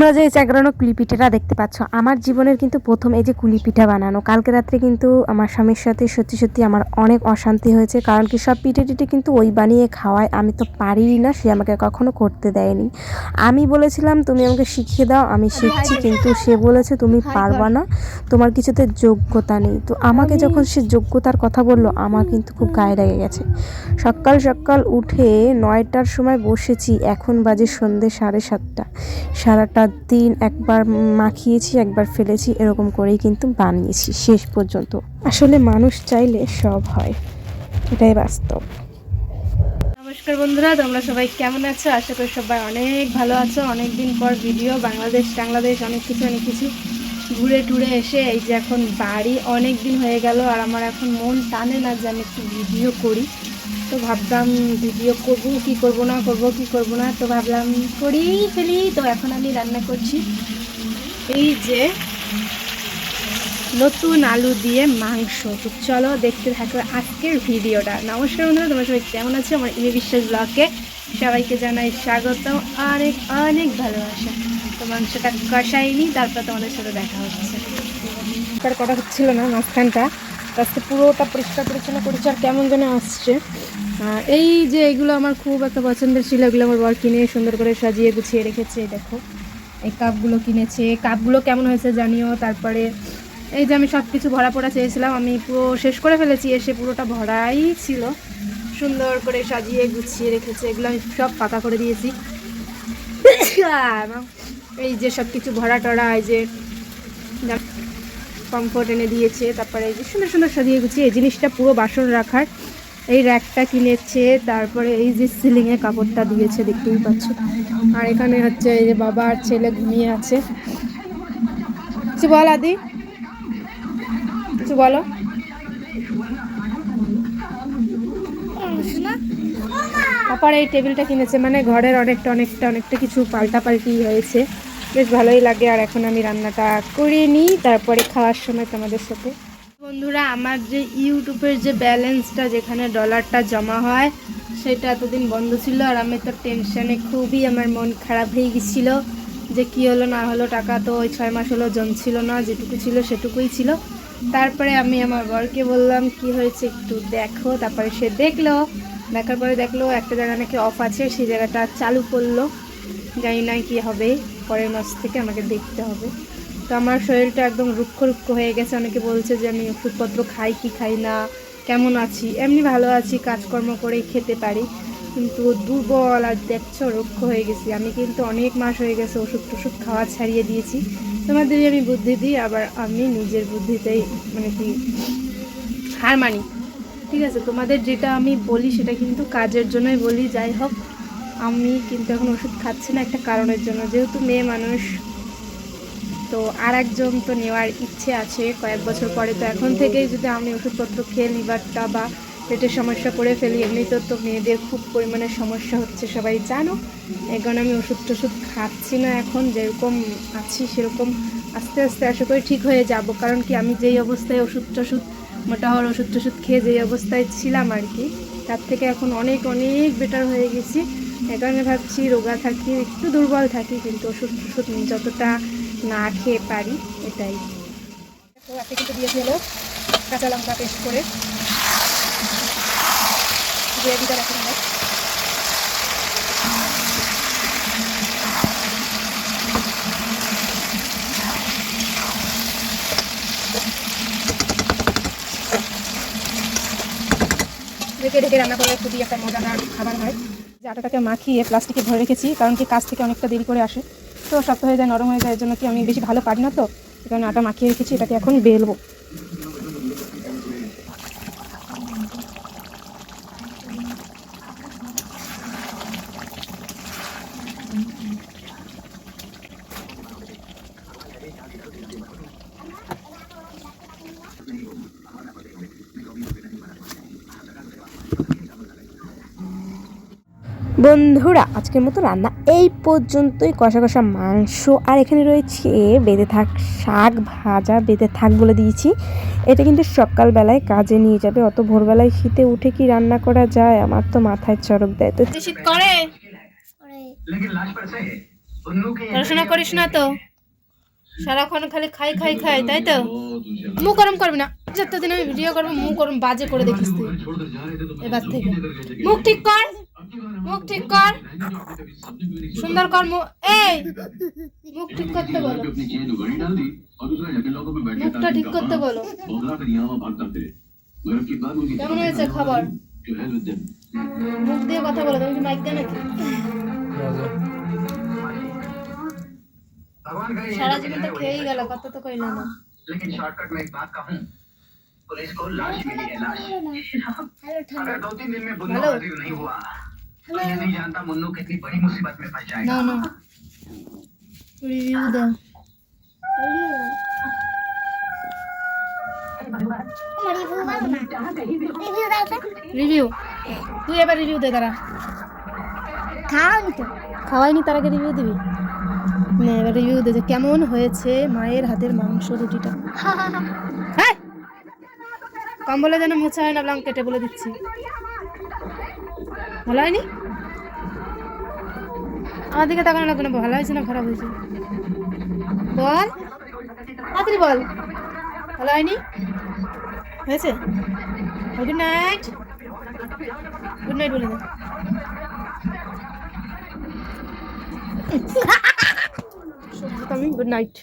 তোমরা যে চাকরানো কুলি পিঠাটা দেখতে পাচ্ছ, আমার জীবনের কিন্তু প্রথম এই যে কুলি পিঠা বানানো, কালকে রাত্রে কিন্তু আমার স্বামীর সাথে সত্যি সত্যি আমার অনেক অশান্তি হয়েছে, কারণ কি সব পিঠে টিঠে কিন্তু ওই বানিয়ে খাওয়ায়, আমি তো পারি না, সে আমাকে কখনো করতে দেয়নি। আমি বলেছিলাম, তুমি আমাকে শিখিয়ে দাও, আমি শিখছি, কিন্তু সে বলেছে, তুমি পারবা না, তোমার কিছুতে যোগ্যতা নেই। তো আমাকে যখন সে যোগ্যতার কথা বলল, আমার কিন্তু খুব গায়ে লেগে গেছে। সকাল সকাল উঠে নয়টার সময় বসেছি, এখন বাজে সন্ধে সাড়ে সাতটা, সারাটা দিন একবার মাখিয়েছি, একবার ফেলেছি, এরকম করেই কিন্তু বানিয়েছি শেষ পর্যন্ত। আসলে মানুষ চাইলে সব হয়, এটাই বাস্তব। নমস্কার বন্ধুরা, তোমরা সবাই কেমন আছো? আশা করি সবাই অনেক ভালো আছো। অনেক দিন পর ভিডিও, বাংলাদেশ বাংলাদেশ অনেক কিছু অনেক কিছু ঘুরে টুরে এসে এই যে এখন বাড়ি অনেক দিন হয়ে গেল, আর আমার এখন মন টানে না যে আমি একটু ভিডিও করি। তো ভাবলাম ভিডিও করব, কি করব, না করব, কি করব না, তো ভাবলাম করেই ফেলি। তো এখন আমি রান্না করছি। এই যে নতুন আলু দিয়ে মাংস। তো চলো দেখতে থাকো আজকের ভিডিওটা। নমস্কার বন্ধুরা, তোমরা সবাই কেমন আছো? আমার ইমে বিশ্বাস ব্লগে সবাইকে জানাই স্বাগত অনেক অনেক ভালোবাসা। তো মাংসটা কষাইনি, তারপর তোমাদের সাথে দেখা হচ্ছে। পরিষ্কার করা হচ্ছিল না মাঝখানটা? আজকে পুরোটা পরিষ্কার পরিচ্ছন্ন করেছি আর কেমন যেন আসছে। এই যে এগুলো আমার খুব একটা পছন্দের ছিল, এগুলো আমার বর কিনে সুন্দর করে সাজিয়ে গুছিয়ে রেখেছে, দেখো। এই কাপগুলো কিনেছে কাপগুলো কেমন হয়েছে জানিও, তারপরে এই যে আমি সব কিছু ভরা পড়া চেয়েছিলাম, আমি পুরো শেষ করে ফেলেছি, এসে পুরোটা ভরাই ছিল। সুন্দর করে সাজিয়ে গুছিয়ে রেখেছে, এগুলো আমি সব পাকা করে দিয়েছি। এই যে সব কিছু ভরা টরা, এই যে কমফোর্ট এনে দিয়েছে, তারপরে এই যে সুন্দর সুন্দর সাজিয়ে গুছিয়ে এই জিনিসটা পুরো বাসন রাখার এই র্যাকটা কিনেছে, তারপরে এই যে সিলিংয়ে কাপড়টা দিয়েছে, দেখতেই পাচ্ছ। আর এখানে হচ্ছে এই যে বাবা আর ছেলে ঘুমিয়ে আছে। কিছু বল আদি? কিছু বলো? পাপার এই টেবিলটা কিনেছে মানে ঘরের অনেকটা অনেকটা অনেকটা কিছু পাল্টাপাল্টি হয়েছে। বেশ ভালোই লাগে আর এখন আমি রান্নাটা করে নিই, তারপরে খাওয়ার সময় তোমাদের সাথে। বন্ধুরা, আমার যে ইউটিউবের যে ব্যালেন্সটা যেখানে ডলারটা জমা হয়, সেটা এতদিন বন্ধ ছিল আর আমি তো টেনশানে খুবই আমার মন খারাপ হয়ে গেছিল যে কি হলো, না হলো, টাকা তো ওই ছয় মাস হলো জমছিল না, যেটুকু ছিল সেটুকুই ছিল। তারপরে আমি আমার বরকে বললাম, কি হয়েছে একটু দেখো। তারপরে সে দেখল, দেখার পরে দেখল একটা জায়গা নাকি অফ আছে, সেই জায়গাটা চালু করল। জানি না কি হবে। পরের মাস থেকে আমাকে দেখতে হবে। তো আমার শরীরটা একদম রুক্ষ রুক্ষ হয়ে গেছে। অনেকে বলছে যে আমি ওষুধপত্র খাই কি খাই না, কেমন আছি? এমনি ভালো আছি, কাজকর্ম করেই খেতে পারি। কিন্তু দুর্বল আর দেখছ, রুক্ষ হয়ে গেছি। আমি কিন্তু অনেক মাস হয়ে গেছে ওষুধ টষুধ খাওয়া ছাড়িয়ে দিয়েছি। তোমাদেরই আমি বুদ্ধি দিই, আবার আমি নিজের বুদ্ধিতেই মানে কি হার মানি। ঠিক আছে, তোমাদের যেটা আমি বলি সেটা কিন্তু কাজের জন্যই বলি। যাই হোক আমি কিন্তু এখন ওষুধ খাচ্ছি না একটা কারণের জন্য। যেহেতু মেয়ে মানুষ, তো আর একজন তো নেওয়ার ইচ্ছে আছে কয়েক বছর পরে। তো এখন থেকেই যদি আমি ওষুধপত্র খেয়ে লিভারটা বা পেটের সমস্যা করে ফেলি, এমনিতেও তো মেয়েদের খুব পরিমাণে সমস্যা হচ্ছে, সবাই জানো। এই কারণে আমি ওষুধ টষুধ খাচ্ছি না এখন, যেরকম আছি সেরকম আস্তে আস্তে আশা করি ঠিক হয়ে যাব। কারণ কি, আমি যেই অবস্থায় ওষুধ টষুধ, মোটা হওয়ার ওষুধ টষুধ খেয়ে যেই অবস্থায় ছিলাম আর কি, তার থেকে এখন অনেক অনেক বেটার হয়ে গেছি। এ কারণে ভাবছি রোগা থাকি, একটু দুর্বল থাকি, কিন্তু ওষুধ টষুধ যতটা না খেয়ে পারি, এটাই। কিন্তু দিয়ে দিল কাঁচা লঙ্কা পেস্ট করে। ঢেকে ঢেকে রান্না করলে খুবই একটা মজাদার খাবার হয়। যে আটাটাকে মাখিয়ে প্লাস্টিকে ভরে রেখেছি, কারণ কি কাজ থেকে অনেকটা দেরি করে আসে। তো শক্ত হয়ে যায়, নরম হয়ে যায়, এর জন্য কি আমি বেশি ভালো পারি না তো? কারণে আটা মাখিয়ে রেখেছি, এটাকে এখন বেলবো। বন্ধুরা, আজকের মতো রান্না এই পর্যন্তই। কষা কষা মাংস, আর এখানে রয়েছে বেঁধে থাক শাক, ভাজা বেঁধে থাক বলে দিয়েছি। এটা কিন্তু সকালবেলায় কাজে নিয়ে যাবে। অত ভোরবেলায় শীতে উঠে কি রান্না করা যায়? আমার তো মাথায় চরক দেয়। তো শীত করে? পড়াশোনা করিস না তো? সারাক্ষণ খালি খাই খাই খাই, তাই তো? মুখ গরম করবি না। যতদিন আমি ভিডিও করব, মুখ গরম বাজে করে দেখিস তুই। এবার থেকে। মুখ ঠিক কর। মুখ ঠিক কর সুন্দর কর মুখ এই মুখ ঠিক করতে বলো মুখটা ঠিক করতে বলো কেমন হয়েছে খাবার মুখ দিয়ে কথা বলো তুমি কি মাইক দেয় নাকি সারা জীবন তো খেয়েই গেল কথা তো কইল না लेकिन शॉर्टकट में एक बात कहूँ पुलिस को लाश मिली है लाश अगर दो तीन दिन में बुन्नू हेलो। हाजिर नहीं हुआ तो ये नहीं जानता मुन्नू कितनी बड़ी मुसीबत में फंस जाएगा না না রিভিউ দাও রিভিউ তুই এবার রিভিউ দে তারা খাওয়াইনি তার আগে রিভিউ দিবি না এবার রিভিউ দে যে কেমন হয়েছে মায়ের হাতের মাংস রুটিটা হ্যাঁ কম্বলে যেন মোছা হয় না ব্লাঙ্কেটে বলে দিচ্ছি ভালো হয়নি? আমার দিকে তাকানো লাগবে না ভালো হয়েছে না খারাপ হয়েছে? বল। তাড়াতাড়ি বল। ভালো হয়নি? হয়েছে? Good night. গুড নাইট বলে দে। আমি গুড নাইট